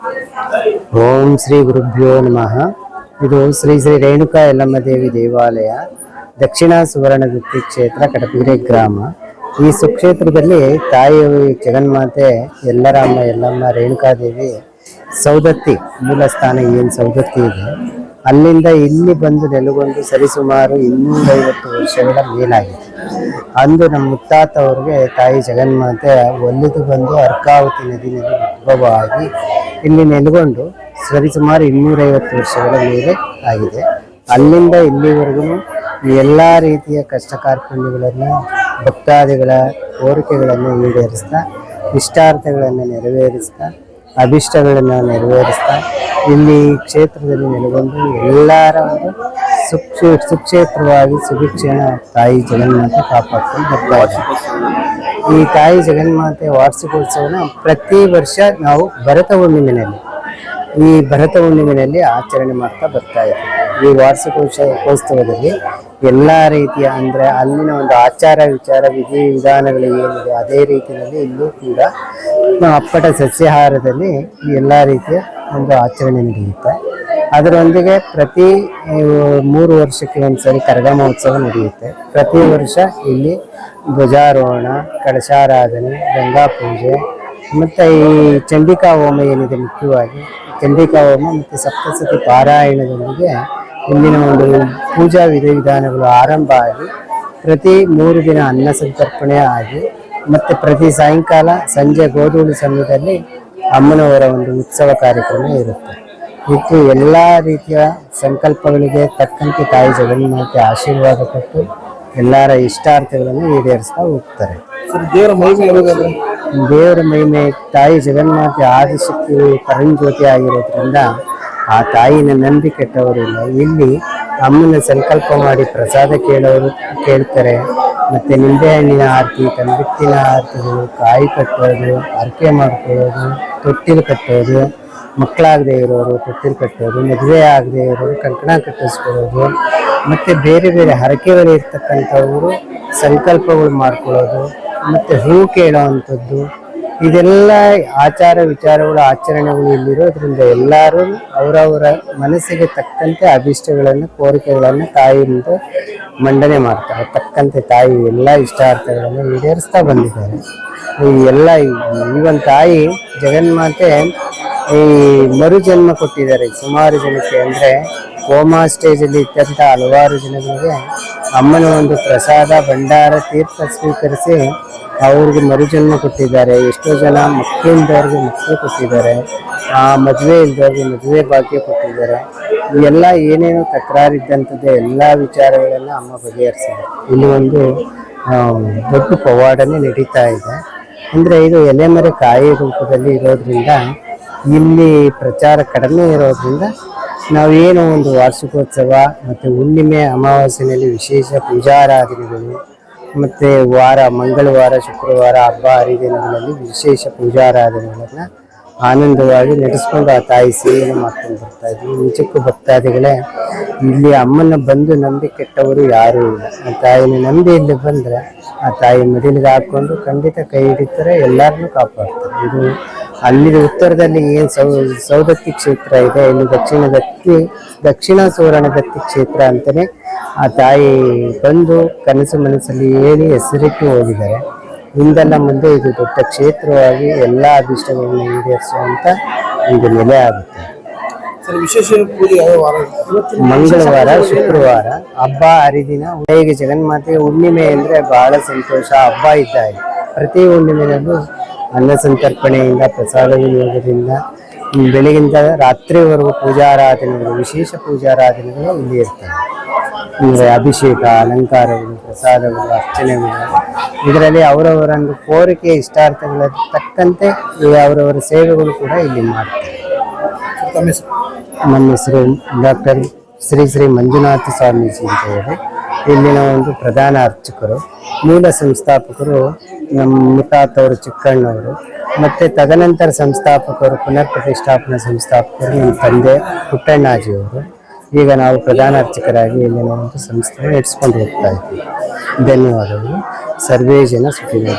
ಓಂ ಶ್ರೀ ಗುರುಭ್ಯೋ ನಮಃ. ಇದು ಶ್ರೀ ಶ್ರೀ ರೇಣುಕಾ ಯಲ್ಲಮ್ಮ ದೇವಿ ದೇವಾಲಯ, ದಕ್ಷಿಣ ಸುವರ್ಣದತ್ತಿ ಕ್ಷೇತ್ರ ಕಟಪಿರೆ ಗ್ರಾಮ. ಈ ಸುಕ್ಷೇತ್ರದಲ್ಲಿ ತಾಯಿ ಜಗನ್ಮಾತೆ ಎಲ್ಲರಮ್ಮ ಯಲ್ಲಮ್ಮ ರೇಣುಕಾದೇವಿ ಸೌದತ್ತಿ, ಮೂಲ ಸ್ಥಾನ ಏನು ಸೌದತ್ತಿ ಇದೆ. ಅಲ್ಲಿಂದ ಇಲ್ಲಿ ಬಂದು ನೆಲೆಗೊಂಡು ಸರಿಸುಮಾರು ಇನ್ನೂರೈವತ್ತು ವರ್ಷಗಳ ಮೇಲಾಗಿದೆ. ಅಂದು ನಮ್ಮ ಮುತ್ತಾತ ಅವ್ರಿಗೆ ತಾಯಿ ಜಗನ್ಮಾತೆ ಒಲಿದು ಬಂದು ಅರ್ಕಾವತಿ ನದಿನಲ್ಲಿ ಉದ್ಭವವಾಗಿ ಇಲ್ಲಿ ನೆಲೆಗೊಂಡು ಸರಿಸುಮಾರು ಇನ್ನೂರೈವತ್ತು ವರ್ಷಗಳ ಮೇಲೆ ಆಗಿದೆ. ಅಲ್ಲಿಂದ ಇಲ್ಲಿವರೆಗೂ ಎಲ್ಲ ರೀತಿಯ ಕಷ್ಟ ಕಾರ್ಪಣ್ಯಗಳನ್ನು ಭಕ್ತಾದಿಗಳ ಕೋರಿಕೆಗಳನ್ನು ಈಡೇರಿಸ್ತಾ, ಇಷ್ಟಾರ್ಥಗಳನ್ನು ನೆರವೇರಿಸ್ತಾ, ಅಭಿಷ್ಟಗಳನ್ನು ನೆರವೇರಿಸ್ತಾ, ಇಲ್ಲಿ ಕ್ಷೇತ್ರದಲ್ಲಿ ನೆಲೆಗೊಂಡು ಎಲ್ಲರ ಒಂದು ಸುಕ್ಷ ಸುಕ್ಷೇತ್ರವಾಗಿ ಸುಭಿಕ್ಷಣ ತಾಯಿ ಜಗನ್ಮಾತೆ ಕಾಪಾಡ್ಕೊಂಡು ಬರ್ತಾರೆ. ಈ ತಾಯಿ ಜಗನ್ಮಾತೆ ವಾರ್ಷಿಕೋತ್ಸವನ ಪ್ರತಿ ವರ್ಷ ನಾವು ಭರತ ಹುಣ್ಣಿಮೆಯಲ್ಲಿ ಈ ಭರತ ಹುಣ್ಣಿಮೆಯಲ್ಲಿ ಆಚರಣೆ ಮಾಡ್ತಾ ಬರ್ತಾ ಇದ್ದೀವಿ. ಈ ವಾರ್ಷಿಕೋತ್ಸವದಲ್ಲಿ ಎಲ್ಲ ರೀತಿಯ ಅಂದರೆ ಅಲ್ಲಿನ ಒಂದು ಆಚಾರ ವಿಚಾರ, ವಿಧಿ ವಿಧಾನಗಳು ಏನಿದೆ ಅದೇ ರೀತಿಯಲ್ಲಿ ಇಲ್ಲೂ ಕೂಡ ಅಪ್ಪಟ ಸಸ್ಯಾಹಾರದಲ್ಲಿ ಈ ಎಲ್ಲ ರೀತಿಯ ಒಂದು ಆಚರಣೆ ನಡೆಯುತ್ತೆ. ಅದರೊಂದಿಗೆ ಪ್ರತಿ ಮೂರು ವರ್ಷಕ್ಕೆ ಒಂದ್ಸರಿ ಕರಗ ಮಹೋತ್ಸವ ನಡೆಯುತ್ತೆ. ಪ್ರತಿ ವರ್ಷ ಇಲ್ಲಿ ಧ್ವಜಾರೋಹಣ, ಕಳಶಾರಾಧನೆ, ಗಂಗಾ ಪೂಜೆ, ಮತ್ತು ಈ ಚಂಡಿಕಾ ಹೋಮ ಏನಿದೆ ಮುಖ್ಯವಾಗಿ, ಚಂಡಿಕಾ ಹೋಮ ಮತ್ತು ಸಪ್ತಸತಿ ಪಾರಾಯಣದೊಂದಿಗೆ ಇಲ್ಲಿನ ಒಂದು ಪೂಜಾ ವಿಧಿವಿಧಾನಗಳು ಆರಂಭ ಆಗಿ, ಪ್ರತಿ ಮೂರು ದಿನ ಅನ್ನ ಸಂತರ್ಪಣೆ ಆಗಿ, ಮತ್ತು ಪ್ರತಿ ಸಾಯಂಕಾಲ ಸಂಜೆ ಗೋಧೂಳಿ ಸಮಯದಲ್ಲಿ ಅಮ್ಮನವರ ಒಂದು ಉತ್ಸವ ಕಾರ್ಯಕ್ರಮ ಇರುತ್ತೆ. ಇದು ಎಲ್ಲ ರೀತಿಯ ಸಂಕಲ್ಪಗಳಿಗೆ ತಕ್ಕಂತೆ ತಾಯಿ ಜಗನ್ಮಾತೆ ಆಶೀರ್ವಾದ ಕೊಟ್ಟು ಎಲ್ಲರ ಇಷ್ಟಾರ್ಥಗಳನ್ನು ಈಡೇರಿಸ್ತಾ ಹೋಗ್ತಾರೆ. ದೇವರ ದೇವರ ಮಹಿಮೆ ತಾಯಿ ಜಗನ್ಮಾತೆ ಆದಿಶಕ್ತಿ ಪರಂಜ್ಯೋತಿ ಆಗಿರೋದ್ರಿಂದ ಆ ತಾಯಿನ ನಂಬಿ ಕೆಟ್ಟವರಿಲ್ಲ ಇಲ್ಲಿ ಅಮ್ಮನ ಸಂಕಲ್ಪ ಮಾಡಿ ಪ್ರಸಾದ ಕೇಳೋರು ಕೇಳ್ತಾರೆ. ಮತ್ತು ನಿಂಬೆಹಣ್ಣಿನ ಆರತಿ ತಂಬಿಟ್ಟಿನ ಆರತಿಗಳು ಕಾಯಿ ಕಟ್ಟೋದು ಅರಕೆ ಮಾಡ್ಕೊಳ್ಳೋದು ತೊಟ್ಟಿಲು ಕಟ್ಟೋದು ಮಕ್ಕಳಾಗದೆ ಇರೋರು, ತೊಟ್ಟಿಲು ಕಟ್ಟೋರು, ಮದುವೆ ಆಗದೆ ಇರೋರು, ಕಂಕಣ ಕಟ್ಟಿಸ್ಕೊಳ್ಳೋದು, ಮತ್ತು ಬೇರೆ ಬೇರೆ ಹರಕೆಗಳು ಇರ್ತಕ್ಕಂಥವರು ಸಂಕಲ್ಪಗಳು ಮಾಡ್ಕೊಳ್ಳೋದು, ಮತ್ತು ಹೂ ಕೇಳೋವಂಥದ್ದು, ಇದೆಲ್ಲ ಆಚಾರ ವಿಚಾರಗಳು, ಆಚರಣೆಗಳು ಇಲ್ಲಿರೋದ್ರಿಂದ ಎಲ್ಲರೂ ಅವರವರ ಮನಸ್ಸಿಗೆ ತಕ್ಕಂತೆ ಅಭಿಷ್ಟಗಳನ್ನು, ಕೋರಿಕೆಗಳನ್ನು ತಾಯಿಯಿಂದ ಮಂಡನೆ ಮಾಡ್ತಾರೆ. ತಕ್ಕಂತೆ ತಾಯಿ ಎಲ್ಲ ಇಷ್ಟಾರ್ಥಗಳನ್ನು ಈಡೇರಿಸ್ತಾ ಬಂದಿದ್ದಾರೆ. ಈ ಎಲ್ಲ ಈ ಒಂದು ತಾಯಿ ಜಗನ್ಮಾತೆ ಈ ಮರುಜನ್ಮ ಕೊಟ್ಟಿದ್ದಾರೆ. ಸುಮಾರು ಜನಕ್ಕೆ ಅಂದರೆ ಕೋಮಾ ಸ್ಟೇಜಲ್ಲಿ ಇದ್ದಂಥ ಹಲವಾರು ಜನಗಳಿಗೆ ಅಮ್ಮನ ಒಂದು ಪ್ರಸಾದ, ಭಂಡಾರ, ತೀರ್ಥ ಸ್ವೀಕರಿಸಿ ಅವ್ರಿಗೆ ಮರುಜನ್ಮ ಕೊಟ್ಟಿದ್ದಾರೆ. ಎಷ್ಟೋ ಜನ ಮಕ್ಕಳಿಂದವ್ರಿಗೆ ಮಕ್ಕಳು ಕೊಟ್ಟಿದ್ದಾರೆ. ಆ ಮದುವೆ ಇಲ್ದವ್ರಿಗೆ ಮದುವೆ ಭಾಗ್ಯ ಕೊಟ್ಟಿದ್ದಾರೆ. ಇವೆಲ್ಲ ಏನೇನು ತಕರಾರಿದ್ದಂಥದ್ದು ಎಲ್ಲ ವಿಚಾರಗಳೆಲ್ಲ ಅಮ್ಮ ಬಗೆಹರಿಸಿದೆ ಇಲ್ಲಿ ಒಂದು ದೊಡ್ಡ ಪವಾಡನೆ ನಡೀತಾ ಇದೆ. ಅಂದರೆ ಇದು ಎಲೆಮರೆ ಕಾಯಿ ರೂಪದಲ್ಲಿ ಇರೋದ್ರಿಂದ ಇಲ್ಲಿ ಪ್ರಚಾರ ಕಡಿಮೆ ಇರೋದ್ರಿಂದ ನಾವೇನು ಒಂದು ವಾರ್ಷಿಕೋತ್ಸವ ಮತ್ತು ಹುಣ್ಣಿಮೆ ಅಮಾವಾಸ್ಯೆಯಲ್ಲಿ ವಿಶೇಷ ಪೂಜಾರಾಧನೆಗಳು, ಮತ್ತು ವಾರ, ಮಂಗಳವಾರ, ಶುಕ್ರವಾರ, ಹಬ್ಬ ಹರಿದಿನಗಳಲ್ಲಿ ವಿಶೇಷ ಪೂಜಾರಾಧನೆಗಳನ್ನು ಆನಂದವಾಗಿ ನಡೆಸ್ಕೊಂಡು ಆ ತಾಯಿ ಸೇವೆಯನ್ನು ಮಾಡ್ಕೊಂಡು ಬರ್ತಾ ಇದ್ವಿ. ನಿಜಕ್ಕೂ ಭಕ್ತಾದಿಗಳೇ, ಇಲ್ಲಿ ಅಮ್ಮನ ಬಂದು ನಂಬಿ ಕೆಟ್ಟವರು ಯಾರೂ ಇಲ್ಲ. ಆ ತಾಯಿನ ನಂಬಿ ಇಲ್ಲಿ ಬಂದರೆ ಆ ತಾಯಿ ಮಡಿಲಿಗೆ ಹಾಕ್ಕೊಂಡು ಖಂಡಿತ ಕೈ ಹಿಡಿತಾರೆ, ಎಲ್ಲರನ್ನೂ ಕಾಪಾಡ್ತಾರೆ. ಇದು ಅಲ್ಲಿ ಉತ್ತರದಲ್ಲಿ ಏನು ಸೌ ಸೌದತ್ತಿ ಕ್ಷೇತ್ರ ಇದೆ ಇಲ್ಲಿ ದಕ್ಷಿಣ ದತ್ತಿ ದಕ್ಷಿಣ ಸುವರ್ಣ ದತ್ತಿ ಕ್ಷೇತ್ರ ಅಂತಲೇ ಆ ತಾಯಿ ಬಂದು ಕನಸು ಮನಸ್ಸಲ್ಲಿ ಹೇಳಿ ಹೆಸರಿಟ್ಟು ಹೋಗಿದ್ದಾರೆ ಹಿಂದೆಲ್ಲ ಮುಂದೆ ಇದು ದೊಡ್ಡ ಕ್ಷೇತ್ರವಾಗಿ ಎಲ್ಲ ಅಭಿಷ್ಟಗಳನ್ನು ಈಡೇರಿಸುವಂತ ಒಂದು ನೆಲೆ ಆಗುತ್ತೆ. ಮಂಗಳವಾರ ಶುಕ್ರವಾರ ಹಬ್ಬ ಹರಿದಿನ ಹೇಗೆ ಜಗನ್ಮಾತೆ ಹುಣ್ಣಿಮೆ ಅಂದ್ರೆ ಬಹಳ ಸಂತೋಷ. ಹಬ್ಬ ಇದ್ದ ಹಾಗೆ ಪ್ರತಿ ಹುಣ್ಣಿಮೆನಲ್ಲೂ ಅನ್ನ ಸಂತರ್ಪಣೆಯಿಂದ ಪ್ರಸಾದ ವಿನಿಯೋಗದಿಂದ ಬೆಳಗಿಂದ ರಾತ್ರಿವರೆಗೂ ಪೂಜಾರಾಧನೆಗಳು ವಿಶೇಷ ಪೂಜಾರಾಧನೆಗಳು ಇಲ್ಲಿ ಇರ್ತವೆ. ಅಂದರೆ ಅಭಿಷೇಕ ಅಲಂಕಾರಗಳು ಪ್ರಸಾದಗಳು ಅರ್ಚನೆಗಳು. ಇದರಲ್ಲಿ ಅವರವರೊಂದು ಕೋರಿಕೆ ಇಷ್ಟಾರ್ಥಗಳ ತಕ್ಕಂತೆ ಈ ಅವರವರ ಸೇವೆಗಳು ಕೂಡ ಇಲ್ಲಿ ಮಾಡ್ತಾರೆ ನಮ್ಮ ಹೆಸರು ಡಾಕ್ಟರ್ ಶ್ರೀ ಶ್ರೀ ಮಂಜುನಾಥ ಸ್ವಾಮೀಜಿ ಅಂತ ಹೇಳಿ. ಇಲ್ಲಿನ ಒಂದು ಪ್ರಧಾನ ಅರ್ಚಕರು, ಮೂಲ ಸಂಸ್ಥಾಪಕರು ನಮ್ಮ ಮುತ್ತಾತವರು ಚಿಕ್ಕಣ್ಣವರು ಮತ್ತು ತದನಂತರ ಸಂಸ್ಥಾಪಕರು, ಪುನರ್ ಪ್ರತಿಷ್ಠಾಪನಾ ಸಂಸ್ಥಾಪಕರು ನಮ್ಮ ತಂದೆ ಪುಟ್ಟಣ್ಣಾಜಿಯವರು ಈಗ ನಾವು ಪ್ರಧಾನ ಅರ್ಚಕರಾಗಿ ಇಲ್ಲಿನ ಒಂದು ಸಂಸ್ಥೆ ನಡೆಸ್ಕೊಂಡು ಹೋಗ್ತಾ ಇದ್ದೀವಿ. ಧನ್ಯವಾದಗಳು. ಸರ್ವೇ ಜನ ಸುಖಿನೋ.